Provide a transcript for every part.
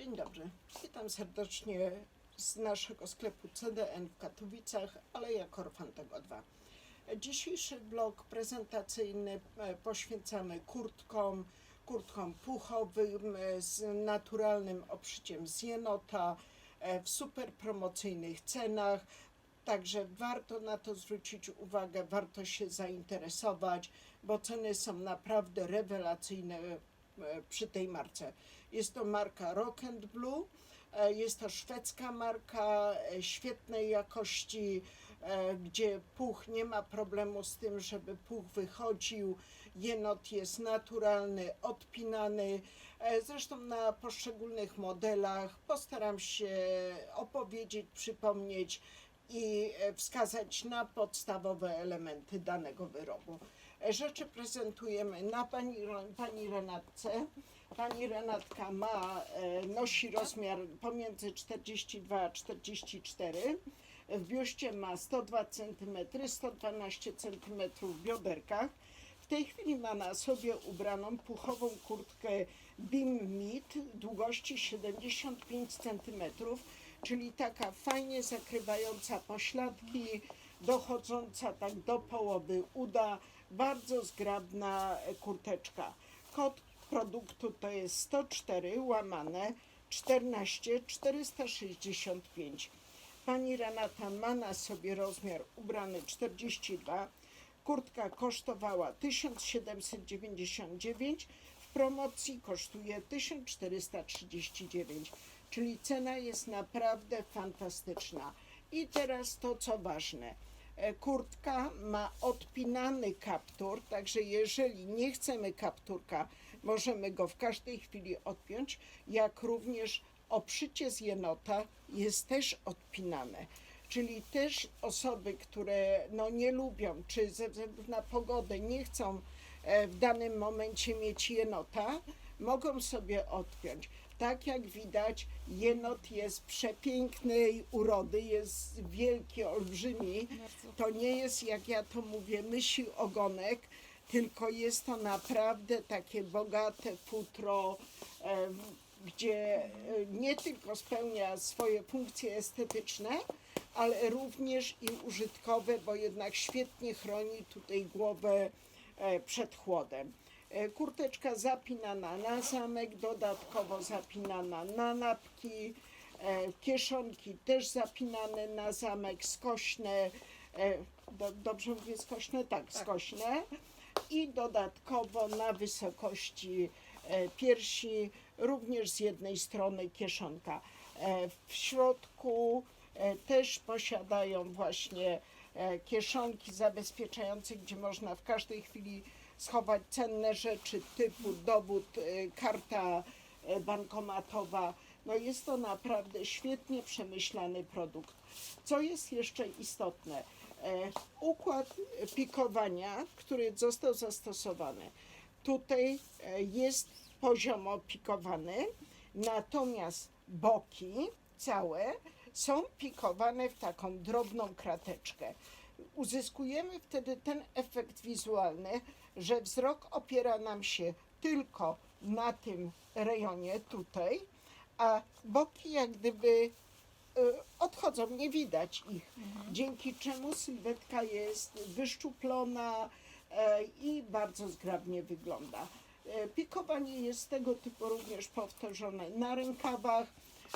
Dzień dobry. Witam serdecznie z naszego sklepu CDN w Katowicach, ale ja Korfan tego 2. Dzisiejszy blog prezentacyjny e, poświęcamy kurtkom, kurtkom puchowym e, z naturalnym obszyciem z jenota e, w super promocyjnych cenach. Także warto na to zwrócić uwagę, warto się zainteresować, bo ceny są naprawdę rewelacyjne przy tej marce. Jest to marka Rock and Blue. e, Jest to szwedzka marka e, świetnej jakości, e, gdzie puch nie ma problemu z tym, żeby puch wychodził. Jenot jest naturalny, odpinany. Zresztą na poszczególnych modelach postaram się opowiedzieć, przypomnieć i wskazać na podstawowe elementy danego wyrobu. Rzeczy prezentujemy na pani, pani Renatce. Pani Renatka ma, e, nosi rozmiar pomiędzy 42 a 44. W biuście ma 102 cm, 112 cm w bioderkach. W tej chwili ma na sobie ubraną puchową kurtkę Beam Mid długości 75 cm, czyli taka fajnie zakrywająca pośladki, dochodząca tak do połowy uda, bardzo zgrabna e, kurteczka. Kod produktu to jest 104 łamane 14 465. Pani Renata ma na sobie rozmiar ubrany 42. Kurtka kosztowała 1799, w promocji kosztuje 1439, czyli cena jest naprawdę fantastyczna. I teraz to co ważne. E, Kurtka ma odpinany kaptur, także jeżeli nie chcemy kapturka, możemy go w każdej chwili odpiąć, jak również obszycie z jenota jest też odpinane. Czyli też osoby, które no nie lubią, czy ze względu na pogodę nie chcą e, w danym momencie mieć jenota, mogą sobie odpiąć. Tak jak widać, jenot jest przepięknej urody, jest wielki, olbrzymi. To nie jest, jak ja to mówię, mysi ogonek, tylko jest to naprawdę takie bogate futro, gdzie nie tylko spełnia swoje funkcje estetyczne, ale również i użytkowe, bo jednak świetnie chroni tutaj głowę e, przed chłodem. E, Kurteczka zapinana na zamek, dodatkowo zapinana na napki, e, kieszonki też zapinane na zamek, skośne, e, do, dobrze mówię skośne? Tak, skośne i dodatkowo na wysokości piersi również z jednej strony kieszonka. W środku też posiadają właśnie kieszonki zabezpieczające, gdzie można w każdej chwili schować cenne rzeczy typu dowód, e, karta e, bankomatowa. No jest to naprawdę świetnie przemyślany produkt. Co jest jeszcze istotne? E, Układ pikowania, który został zastosowany. Tutaj e, jest poziomo pikowany, natomiast boki całe są pikowane w taką drobną krateczkę. Uzyskujemy wtedy ten efekt wizualny, że wzrok opiera nam się tylko na tym rejonie tutaj, a boki jak gdyby y, odchodzą, nie widać ich, dzięki czemu sylwetka jest wyszczuplona e, i bardzo zgrabnie wygląda. E, Pikowanie jest tego typu również powtórzone na rękawach,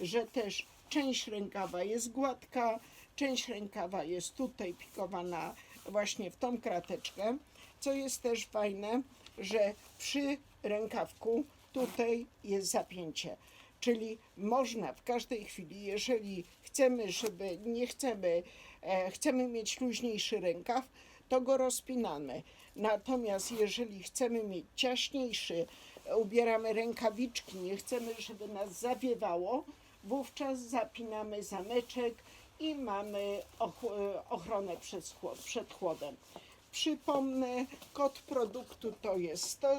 że też część rękawa jest gładka, część rękawa jest tutaj pikowana właśnie w tą krateczkę, co jest też fajne, że przy rękawku tutaj jest zapięcie. Czyli można w każdej chwili, jeżeli chcemy, żeby nie chcemy, e, chcemy mieć luźniejszy rękaw, to go rozpinamy. Natomiast jeżeli chcemy mieć ciaśniejszy, ubieramy rękawiczki, nie chcemy, żeby nas zawiewało, wówczas zapinamy zameczek i mamy e, ochronę przed, chłod, przed chłodem. Przypomnę, kod produktu to jest 100, e,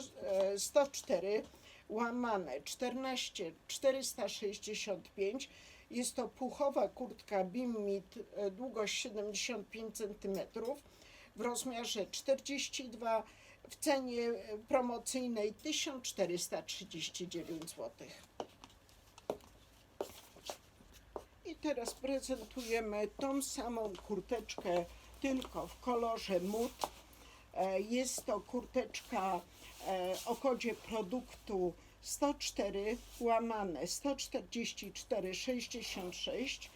104 łamane 14 465. Jest to puchowa kurtka Beam Mid, e, długość 75 cm w rozmiarze 42 w cenie e, promocyjnej 1439 zł. Teraz prezentujemy tą samą kurteczkę, tylko w kolorze mód. E, Jest to kurteczka e, o kodzie produktu 104 łamane 144 66.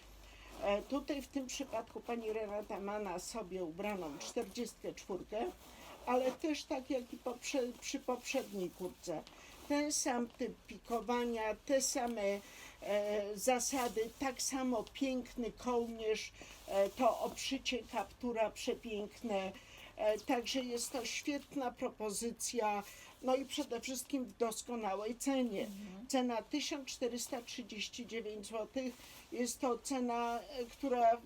E, Tutaj w tym przypadku pani Renata ma na sobie ubraną 44, ale też tak jak i poprze, przy poprzedniej kurtce. Ten sam typ pikowania, te same zasady, tak samo piękny kołnierz, e, to obszycie kaptura przepiękne. E, Także jest to świetna propozycja, no i przede wszystkim w doskonałej cenie. Cena 1439 zł jest to cena, e, która w,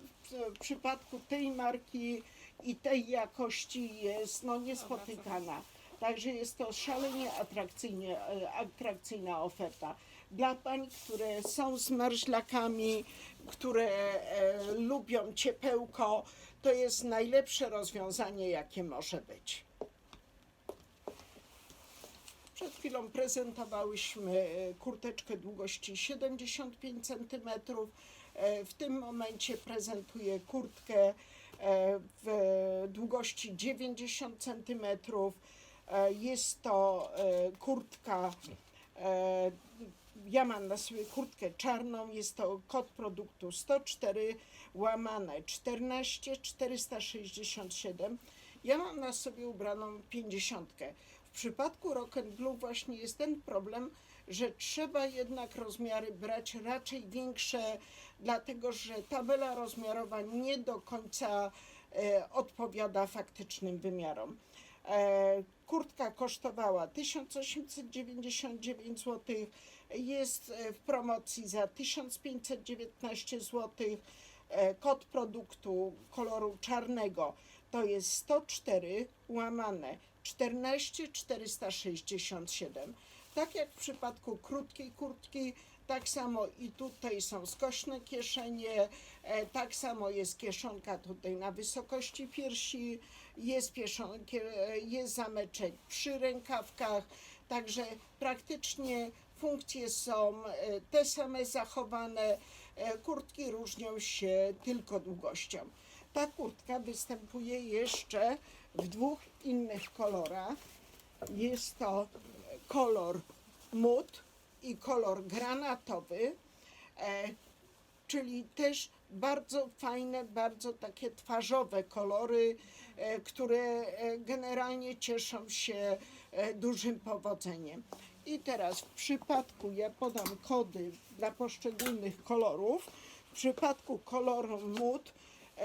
w przypadku tej marki i tej jakości jest no, niespotykana. Także jest to szalenie atrakcyjnie, e, atrakcyjna oferta. Dla pań, które są zmarzlakami, które e, lubią ciepełko, to jest najlepsze rozwiązanie, jakie może być. Przed chwilą prezentowałyśmy e, kurteczkę długości 75 cm. W tym momencie prezentuję kurtkę e, w długości 90 cm. Jest to e, kurtka, e, ja mam na sobie kurtkę czarną, jest to kod produktu 104 łamane 14 467. Ja mam na sobie ubraną 50. W przypadku rock and blue właśnie jest ten problem, że trzeba jednak rozmiary brać raczej większe, dlatego że tabela rozmiarowa nie do końca e, odpowiada faktycznym wymiarom. E, kurtka kosztowała 1899 zł, jest e, w promocji za 1519 zł. E, kod produktu koloru czarnego to jest 104 łamane 14 467. Tak jak w przypadku krótkiej kurtki, tak samo i tutaj są skośne kieszenie, e, tak samo jest kieszonka tutaj na wysokości piersi, jest, e, jest zameczek przy rękawkach, także praktycznie funkcje są e, te same zachowane, kurtki różnią się tylko długością. Ta kurtka występuje jeszcze w dwóch innych kolorach. Jest to kolor mód i kolor granatowy, e, czyli też bardzo fajne, bardzo takie twarzowe kolory, e, które e, generalnie cieszą się dużym powodzeniem. I teraz w przypadku, ja podam kody dla poszczególnych kolorów. W przypadku koloru mód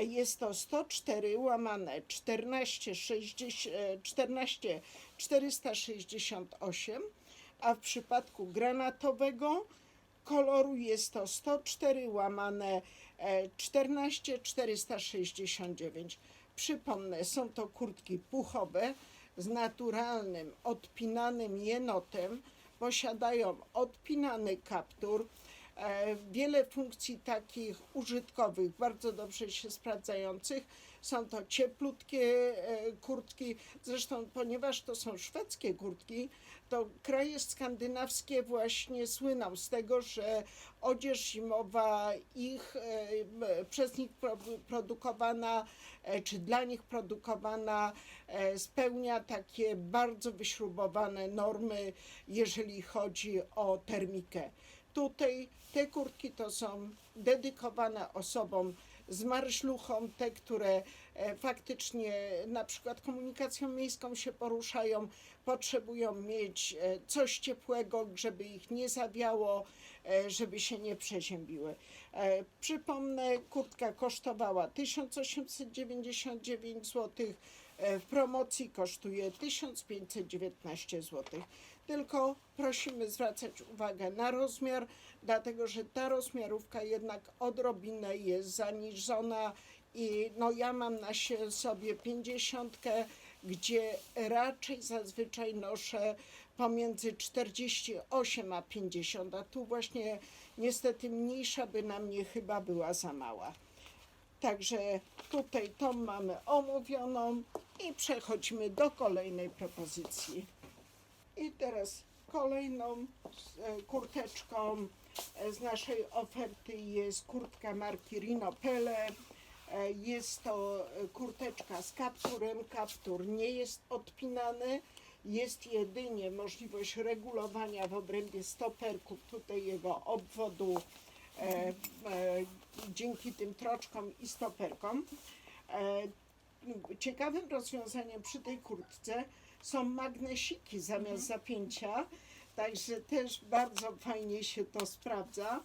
jest to 104 łamane 14, 60, e, 14 468, a w przypadku granatowego koloru jest to 104 łamane e, 14 469. Przypomnę, są to kurtki puchowe z naturalnym, odpinanym jenotem. Posiadają odpinany kaptur, e, wiele funkcji takich użytkowych, bardzo dobrze się sprawdzających. Są to cieplutkie e, kurtki, zresztą ponieważ to są szwedzkie kurtki, to kraje skandynawskie właśnie słyną z tego, że odzież zimowa ich, e, przez nich pro- produkowana, e, czy dla nich produkowana spełnia takie bardzo wyśrubowane normy, jeżeli chodzi o termikę. Tutaj te kurtki to są dedykowane osobom z marszluchą, te, które e, faktycznie na przykład komunikacją miejską się poruszają, potrzebują mieć e, coś ciepłego, żeby ich nie zawiało, e, żeby się nie przeziębiły. Przypomnę, kurtka kosztowała 1899 zł, w promocji kosztuje 1519 zł. Tylko prosimy zwracać uwagę na rozmiar, dlatego że ta rozmiarówka jednak odrobinę jest zaniżona i no ja mam na sobie 50, gdzie raczej zazwyczaj noszę pomiędzy 48 a 50, a tu właśnie niestety mniejsza by na mnie chyba była za mała. Także tutaj tą mamy omówioną i przechodzimy do kolejnej propozycji. I teraz kolejną e, kurteczką e, z naszej oferty jest kurtka marki Rino Pele. E, Jest to kurteczka z kapturem. Kaptur nie jest odpinany. Jest jedynie możliwość regulowania w obrębie stoperków, tutaj jego obwodu, e, e, dzięki tym troczkom i stoperkom. E, ciekawym rozwiązaniem przy tej kurtce są magnesiki zamiast zapięcia, także też bardzo fajnie się to sprawdza.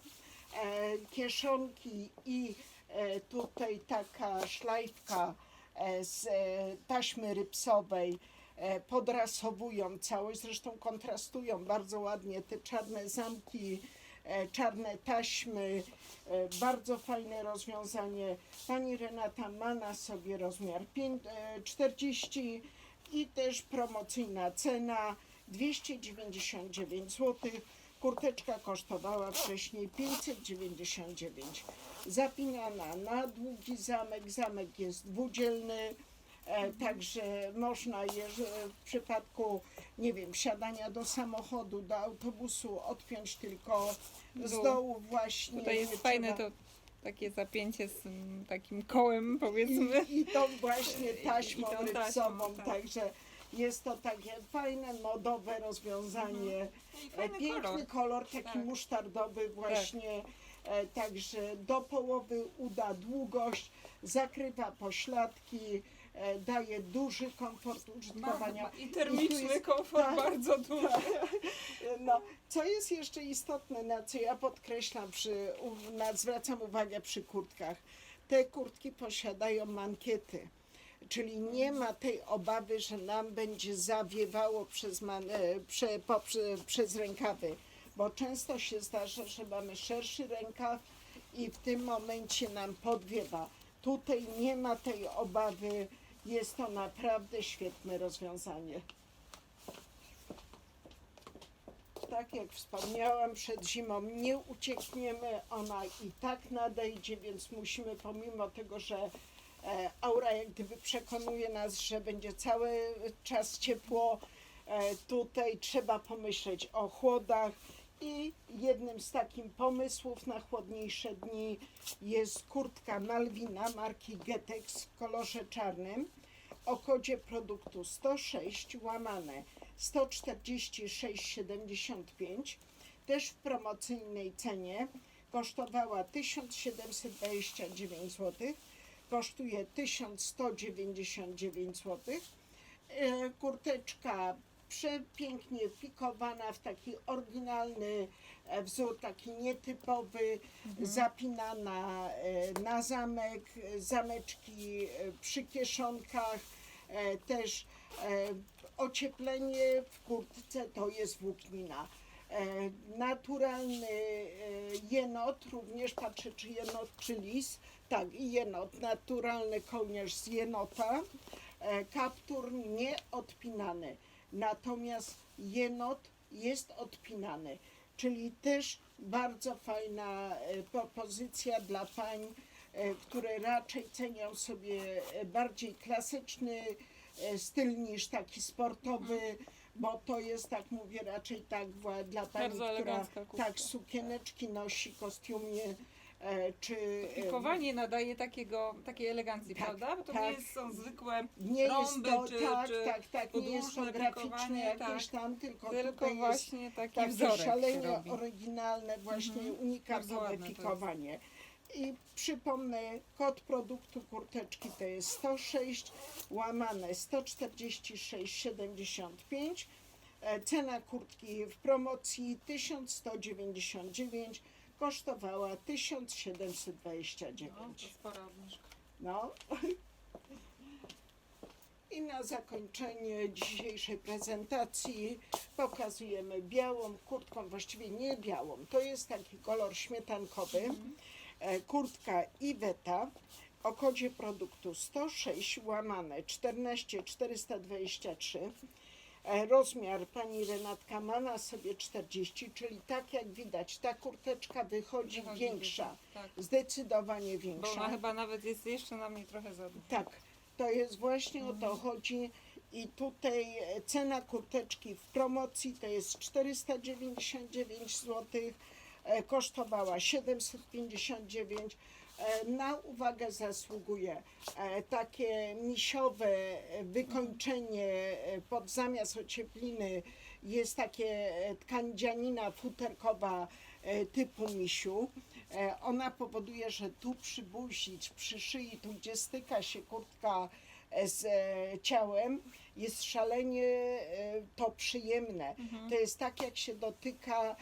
E, kieszonki i e, tutaj taka szlajfka e, z e, taśmy rypsowej e, podrasowują całość, zresztą kontrastują bardzo ładnie te czarne zamki, e, czarne taśmy, e, bardzo fajne rozwiązanie. Pani Renata ma na sobie rozmiar pię- e, 40 i też promocyjna cena 299 zł. Kurteczka kosztowała wcześniej 599. Zapinana na długi zamek. Zamek jest dwudzielny. E, także można jeż- w przypadku, nie wiem, siadania do samochodu, do autobusu odpiąć tylko z dołu właśnie. Tutaj jest fajne to takie zapięcie z takim kołem powiedzmy. i, I tą właśnie taśmą I tą taśmą, tak. także jest to takie fajne, modowe rozwiązanie. No i E, fajny Piękny kolor, kolor. taki Tak. musztardowy właśnie. E, Także do połowy uda długość, zakrywa pośladki, e, daje duży komfort użytkowania. I termiczny jest- komfort tak, bardzo duży. No, co jest jeszcze istotne, na co ja podkreślam, przy, na, zwracam uwagę przy kurtkach. Te kurtki posiadają mankiety, czyli nie ma tej obawy, że nam będzie zawiewało przez, man, e, prze, poprze, przez rękawy, bo często się zdarza, że mamy szerszy rękaw i w tym momencie nam podwiewa. Tutaj nie ma tej obawy, jest to naprawdę świetne rozwiązanie. tak jak wspomniałam, przed zimą nie uciekniemy, ona i tak nadejdzie, więc musimy pomimo tego, że e, aura jak gdyby przekonuje nas, że będzie cały czas ciepło, e, tutaj trzeba pomyśleć o chłodach i jednym z takich pomysłów na chłodniejsze dni jest kurtka Malwina marki Getex w kolorze czarnym. O kodzie produktu 106 łamane. 146,75 też w promocyjnej cenie. Kosztowała 1729 zł, kosztuje 1199 zł. E, Kurteczka przepięknie pikowana w taki oryginalny e, wzór, taki nietypowy, zapinana e, na zamek, zameczki e, przy kieszonkach, też ocieplenie w kurtce to jest włóknina. Naturalny jenot, również patrzę czy jenot czy lis, tak i jenot, naturalny kołnierz z jenota, kaptur nie odpinany, natomiast jenot jest odpinany, czyli też bardzo fajna e, propozycja dla pań, e, które raczej cenią sobie e, bardziej klasyczny styl niż taki sportowy, bo to jest, tak mówię, raczej tak dla pani, która tak sukieneczki nosi, kostiumie, czy e, Pikowanie nadaje takiego, takiej elegancji, Tak, prawda? Bo to tak. nie jest, są zwykłe, nie jest rąby to, czy- tak, czy tak, tak, nie jest to graficzne pikowanie, jakieś tak. tam, tylko, tylko tutaj jest właśnie taki takie wzorek szalenie oryginalne, właśnie Mhm. Unikatowe jest. pikowanie. I przypomnę, kod produktu kurteczki to jest 106 łamane 146,75. E, Cena kurtki w promocji 1199 kosztowała No, to 1729. spora obniżka. No. I na zakończenie dzisiejszej prezentacji pokazujemy białą kurtką, właściwie nie białą, to jest taki kolor śmietankowy. E, Kurtka Iweta o kodzie produktu 106 łamane 14423. E, Rozmiar pani Renatka ma na sobie 40, czyli tak jak widać, ta kurteczka wychodzi Wychodzi większa, Tak. zdecydowanie Bo większa. ona chyba nawet jest jeszcze na mnie trochę za duża. Tak, to jest właśnie o Mhm. to chodzi. I tutaj e, cena kurteczki w promocji to jest 499 zł, e, kosztowała 759. E, Na uwagę zasługuje e, takie misiowe e, wykończenie e, pod zamiast ociepliny jest takie e, tkandzianina futerkowa e, typu misiu. E, Ona powoduje, że tu przy buzi, czy przy szyi, tu gdzie styka się kurtka e, z e, ciałem, jest szalenie e, to przyjemne. To jest tak, jak się dotyka e,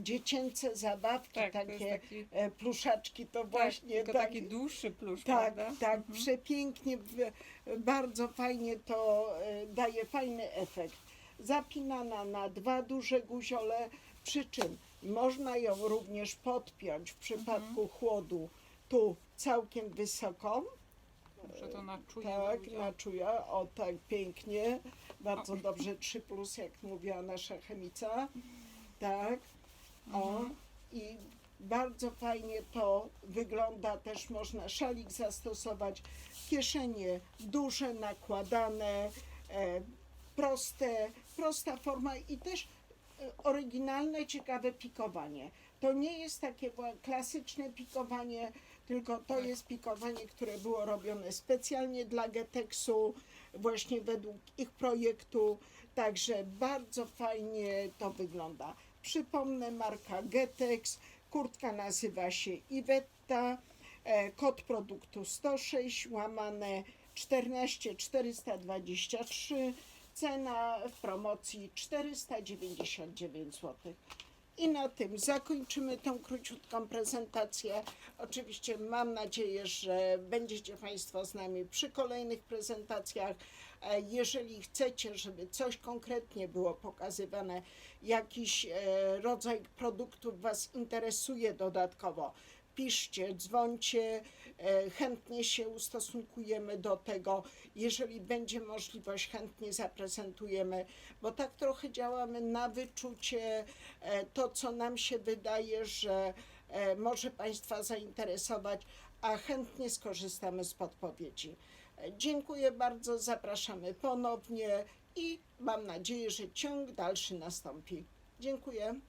dziecięce zabawki, Tak, takie taki- e, pluszaczki, to Tak, właśnie tak, taki dłuższy plusz, tak, prawda? tak, przepięknie, w- bardzo fajnie to e, daje fajny efekt. Zapinana na dwa duże guziole, przy czym można ją również podpiąć w przypadku chłodu tu całkiem wysoko. Muszę to na czuje Tak, na o tak pięknie, bardzo dobrze, 3 plus, jak mówiła nasza chemica, tak, o Mhm. i bardzo fajnie to wygląda, też można szalik zastosować, kieszenie duże, nakładane, e, proste, prosta forma i też e, oryginalne, ciekawe pikowanie. To nie jest takie klasyczne pikowanie, tylko to Tak. jest pikowanie, które było robione specjalnie dla Getexu, właśnie według ich projektu, także bardzo fajnie to wygląda. Przypomnę, marka Getex, kurtka nazywa się Iwetta, e, kod produktu 106, łamane 14 423, cena w promocji 499 zł. I na tym zakończymy tą króciutką prezentację. Oczywiście mam nadzieję, że będziecie Państwo z nami przy kolejnych prezentacjach. E, Jeżeli chcecie, żeby coś konkretnie było pokazywane, jakiś e, rodzaj produktów Was interesuje dodatkowo, piszcie, dzwońcie, e, chętnie się ustosunkujemy do tego. Jeżeli będzie możliwość, chętnie zaprezentujemy, bo tak trochę działamy na wyczucie, e, to co nam się wydaje, że e, może Państwa zainteresować, a chętnie skorzystamy z podpowiedzi. Dziękuję bardzo, zapraszamy ponownie i mam nadzieję, że ciąg dalszy nastąpi. Dziękuję.